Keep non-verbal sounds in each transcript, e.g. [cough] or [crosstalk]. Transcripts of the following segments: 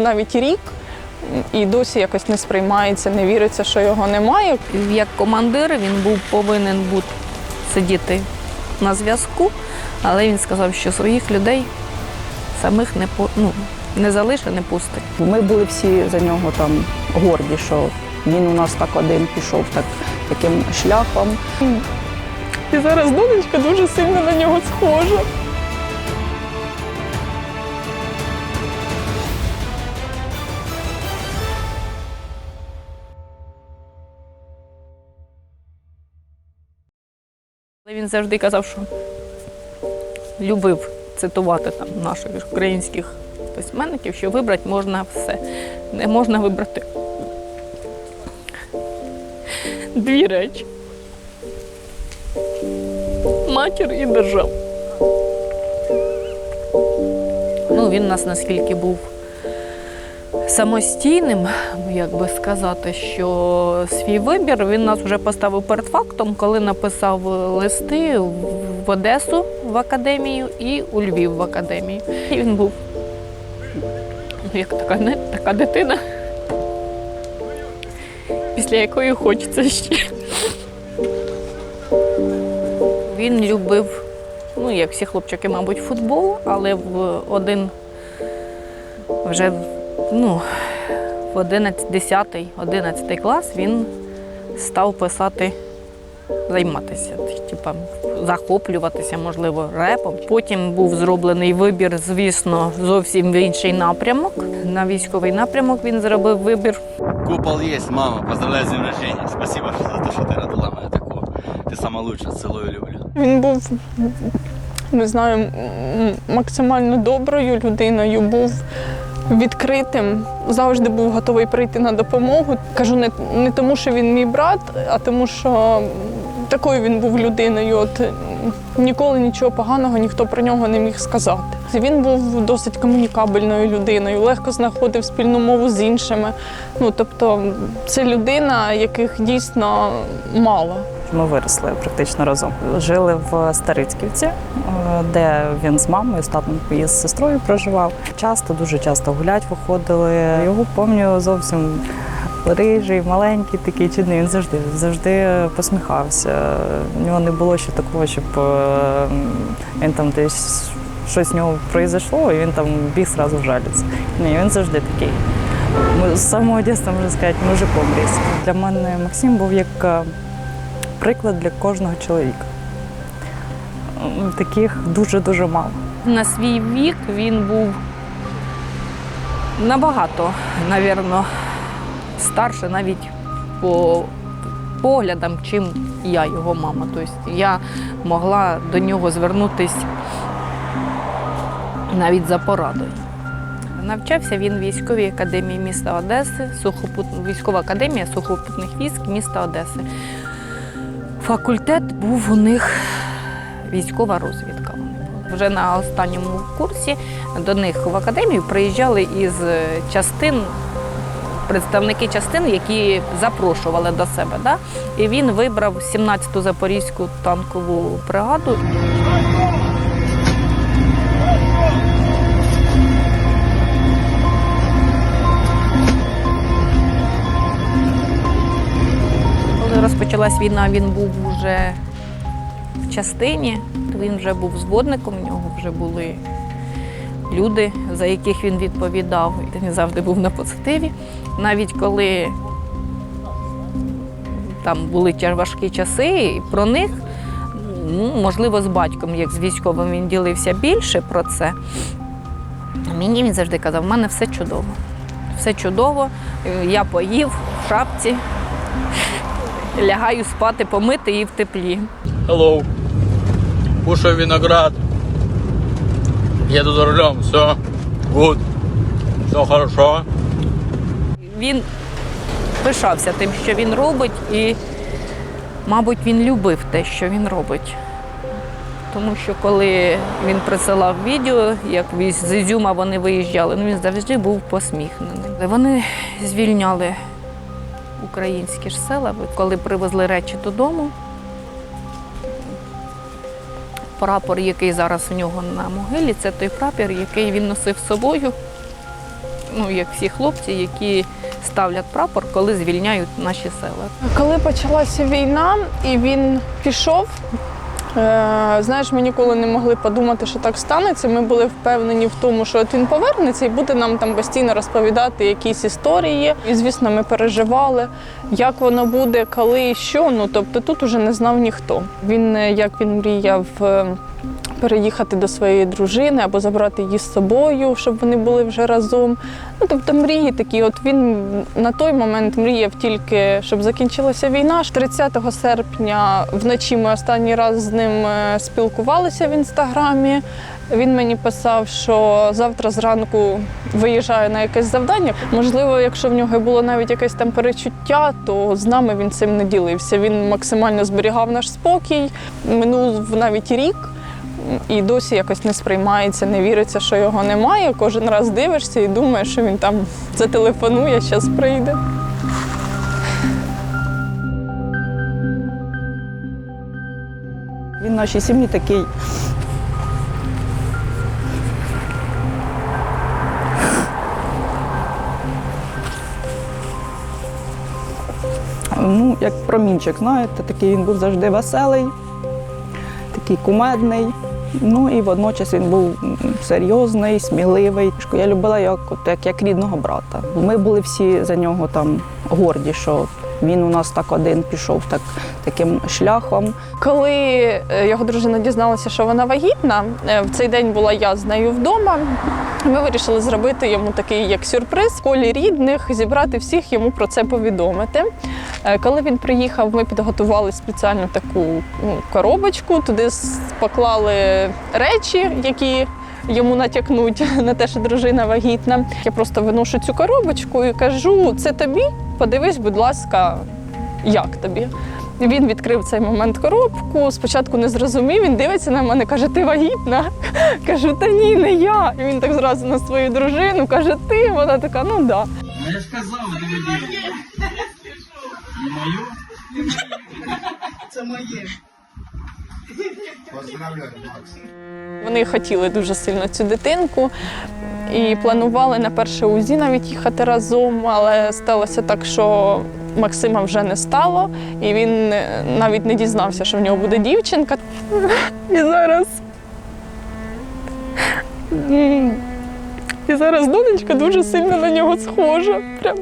навіть рік і досі якось не сприймається, не віриться, що його немає. Як командир він був повинен бути сидіти на зв'язку, але він сказав, що своїх людей самих не по ну, не залишить, не пустить. Ми були всі за нього там горді, що він у нас так один пішов так, таким шляхом. І зараз донечка дуже сильно на нього схожа. Він завжди казав, що любив цитувати там наших українських письменників, що вибрати можна все. Не можна вибрати дві речі. Матір і державу. Ну, він нас наскільки був самостійним, як би сказати, що свій вибір він нас вже поставив перед фактом, коли написав листи в Одесу в академію і у Львів в академію. І він був як така, не, така дитина, після якої хочеться ще. Він любив, ну як всі хлопчики, мабуть, футбол, але в один вже ну, в 11, 10, 11 клас він став писати, займатися, типа, захоплюватися, можливо, репом. Потім був зроблений вибір, звісно, зовсім в інший напрямок. На військовий напрямок він зробив вибір. Купол есть, мама. Поздравляю с днем рождения. Спасибо за то, что ты родила меня такого. Ты самая лучшая, целую и люблю. Він був, не знаю, максимально доброю людиною, був відкритим, завжди був готовий прийти на допомогу. Кажу, не, не тому, що він мій брат, а тому, що такою він був людиною. От ніколи нічого поганого ніхто про нього не міг сказати. Він був досить комунікабельною людиною, легко знаходив спільну мову з іншими. Ну тобто, це людина, яких дійсно мало. Ми виросли практично разом. Жили в Старицьківці, е, де він з мамою, з татом і з сестрою проживав. Часто, дуже часто гулять виходили. Його пам'ятаю зовсім рижий, маленький такий чинний. Він завжди завжди посміхався. У нього не було ще такого, щоб е, він там десь щось з нього произошло, і він там біг зразу жалітися. Ні, він завжди такий. Ми з самого дитинства, можна сказати, мужиком ріс. Для мене Максим був як е, приклад для кожного чоловіка. Таких дуже-дуже мало. На свій вік він був набагато, навірно, старше навіть по поглядам, чим я, його мама. Тобто я могла до нього звернутися навіть за порадою. Навчався він в військовій академії міста Одеси, сухопут... військова академія сухопутних військ міста Одеси. Факультет був у них військова розвідка. Вже на останньому курсі до них в академію приїжджали із частин. Представники частин, які запрошували до себе, да? і він вибрав 17-ту запорізьку танкову бригаду. Розпочалась війна, він був вже в частині, він вже був зводником, у нього вже були люди, за яких він відповідав. Він завжди був на позитиві. Навіть коли там були важкі часи, і про них, ну, можливо, з батьком, як з військовим, він ділився більше про це. Мені він завжди казав, в мене все чудово. Все чудово, Е, я поїв в шапці, лягаю спати, помити і в теплі. Hello. Кушаю виноград. Еду за рулем. Все. Good. Все хорошо. Він пишався тим, що він робить, і, мабуть, він любив те, що він робить. Тому що коли він присилав відео, як з Ізюма вони виїжджали, ну він завжди був посміхнений. Вони звільняли українські ж села, коли привезли речі додому. Прапор, який зараз у нього на могилі, це той прапор, який він носив з собою ну як всі хлопці, які ставлять прапор, коли звільняють наші села. Коли почалася війна і він пішов, знаєш, ми ніколи не могли подумати, що так станеться. Ми були впевнені в тому, що от він повернеться і буде нам там постійно розповідати якісь історії. І, звісно, ми переживали, як воно буде, коли і що. Ну тобто тут уже не знав ніхто. Він е, як він мріяв. Переїхати до своєї дружини або забрати її з собою, щоб вони були вже разом. Ну, тобто мрії такі. От він на той момент мріяв тільки, щоб закінчилася війна. 30 серпня вночі ми останній раз з ним е, спілкувалися в інстаграмі. Він мені писав, що завтра зранку виїжджає на якесь завдання. Можливо, якщо в нього було навіть якесь там перечуття, то з нами він цим не ділився. Він максимально зберігав наш спокій. Минув навіть рік. І досі якось не сприймається, не віриться, що його немає. Кожен раз дивишся і думаєш, що він там зателефонує, зараз прийде. Він нашій сім'ї такий. Ну, як промінчик, знаєте, такий він був завжди веселий, такий кумедний. Ну і водночас він був серйозний, сміливий. Я любила його як, як, рідного брата. Ми були всі за нього там горді, що він у нас так один пішов так, таким шляхом. Коли е, його дружина дізналася, що вона вагітна, е, в цей день була я з нею вдома. Ми вирішили зробити йому такий як сюрприз в колі рідних, зібрати всіх йому про це повідомити. Е, Коли він приїхав, ми підготували спеціальну таку ну, коробочку, туди поклали речі, які йому натякнуть [laughs] на те, що дружина вагітна. Я просто виношу цю коробочку і кажу: це тобі, подивись, будь ласка, як тобі. Він відкрив цей момент коробку. Спочатку не зрозумів. Він дивиться на мене, каже: Ти вагітна? [laughs] Кажу, та ні, не я. І він так зразу на свою дружину каже: Ти. Вона така, ну да. Ну я ж казав, не. Не мою? Вони хотіли дуже сильно цю дитинку і планували на перше УЗІ навіть їхати разом, але сталося так, що Максима вже не стало, і він е, навіть не дізнався, що в нього буде дівчинка. І зараз. І зараз донечка дуже сильно на нього схожа. Прям.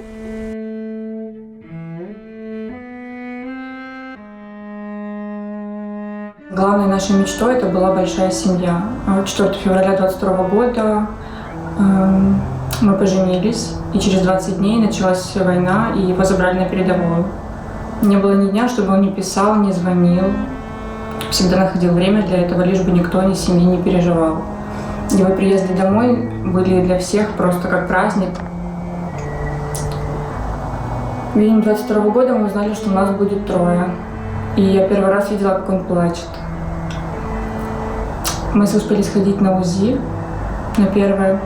Главной нашей мечтой это была большая семья. А 4 февраля 22 года эм, мы поженились, и через 20 дней началась война, и его забрали на передовую. Не было ни дня, чтобы он не писал, не звонил. Всегда находил время для этого, лишь бы никто ни семьи не переживал. Его приезды домой были для всех просто как праздник. В июне 22 года мы узнали, что у нас будет трое. И я первый раз видела, как он плачет. Мы успели сходить на УЗИ, на первое.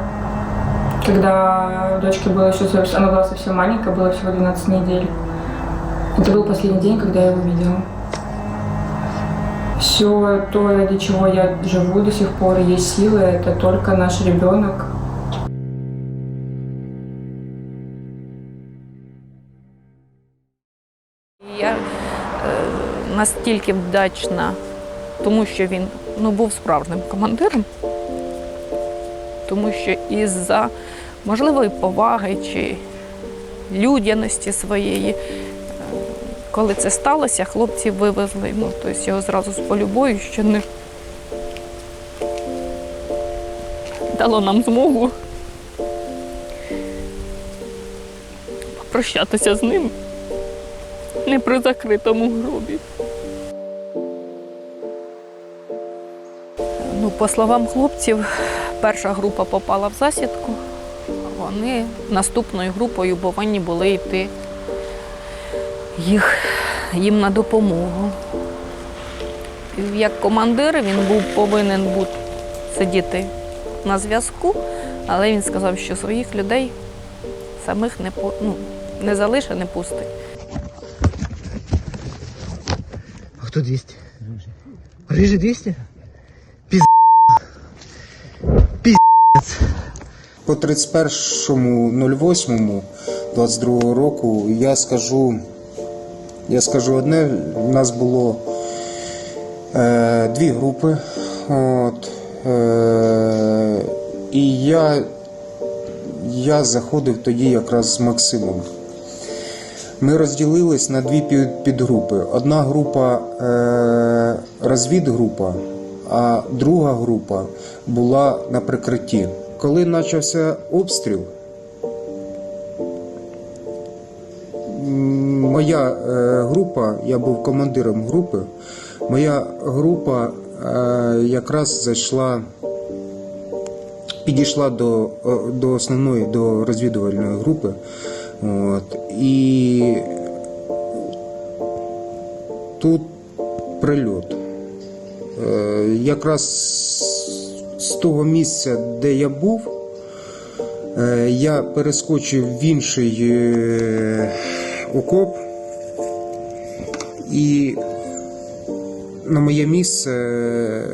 Когда дочке было еще совсем, она была совсем маленькая, было всего 12 недель. Это был последний день, когда я его видела. Все то, ради чего я живу до сих пор, есть силы, это только наш ребенок. І Я е, настільки вдячна, тому що він ну, був справжнім командиром, тому що із-за можливої поваги чи людяності своєї, е, коли це сталося, хлопці вивезли ну, тобто його зразу з полю що не дало нам змогу попрощатися з ним не при закритому гробі. По словам хлопців, перша група попала в засідку. Вони наступною групою повинні були йти їх, їм на допомогу. Як командир він був повинен бути сидіти на зв'язку, але він сказав, що своїх людей самих не, ну, не залишить, не пустить. А кто 200? Рыжий 200? По 31.08.22 року я скажу, я скажу одне, у нас було е, дві групи. От, е, і я, я заходив тоді якраз з Максимом. Ми розділились на дві підгрупи. Одна група е, розвідгрупа, а друга група була на прикритті. Коли почався обстріл, моя е, група, я був командиром групи, моя група е, якраз зайшла, підійшла до, до основної, до розвідувальної групи. От, і тут прильот. Е, якраз з того місця, де я був, е, я перескочив в інший е, окоп і на моє місце, е,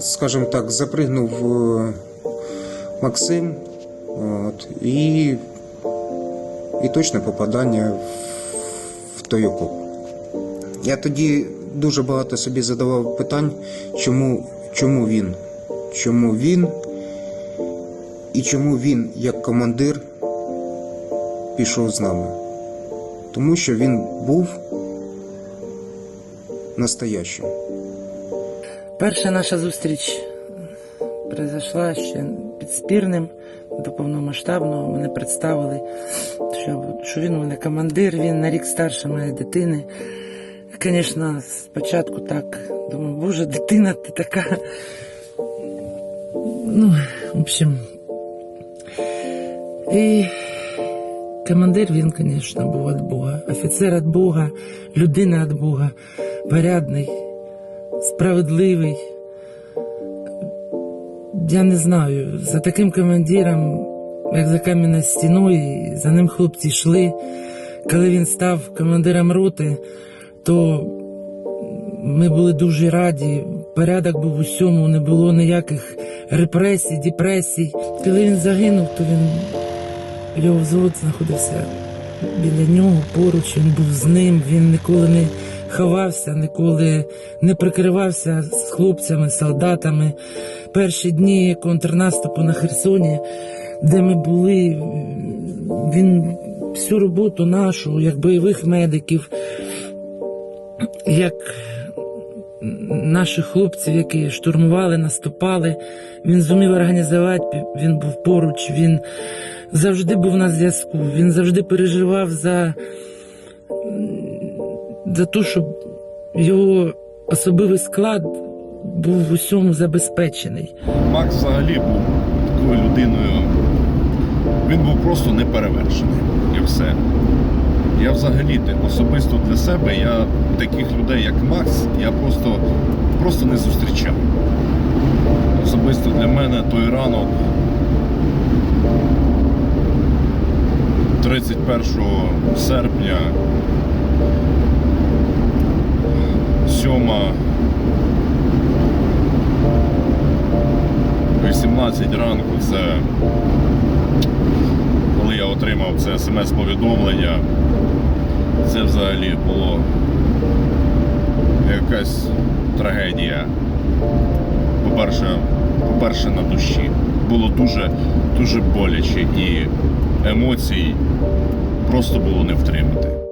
скажімо так, запригнув Максим. От, і, і точне попадання в той окоп. Я тоді дуже багато собі задавав питань, чому, чому він? Чому він? І чому він, як командир, пішов з нами? Тому що він був настоящим. Перша наша зустріч произошла ще під спірним до повномасштабного. Мене представили, що, що він у мене командир, він на рік старше моєї дитини. Звісно, спочатку так думаю, боже, дитина ти така. Ну, в общем. І командир він, звісно, був від Бога. Офіцер від Бога, людина від Бога, порядний, справедливий. Я не знаю, за таким командиром, як за кам'яною стіною, за ним хлопці йшли. Коли він став командиром роти, то ми були дуже раді. Порядок був у всьому, не було ніяких репресій, депресій. Коли він загинув, то він його взвод знаходився біля нього поруч, він був з ним, він ніколи не ховався, ніколи не прикривався з хлопцями, солдатами. Перші дні контрнаступу на Херсоні, де ми були, він всю роботу нашу, як бойових медиків, як наших хлопців, які штурмували, наступали, він зумів організувати, він був поруч, він завжди був на зв'язку, він завжди переживав за, за те, щоб його особливий склад був в усьому забезпечений. Макс взагалі був такою людиною. Він був просто неперевершений. І все. Я взагалі особисто для себе, я таких людей, як Макс, я просто, просто не зустрічав. Особисто для мене той ранок 31 серпня, 7 18 ранку це коли я отримав це смс-повідомлення, це взагалі було якась трагедія. По-перше, по-перше, на душі. Було дуже, дуже боляче і емоцій просто було не втримати.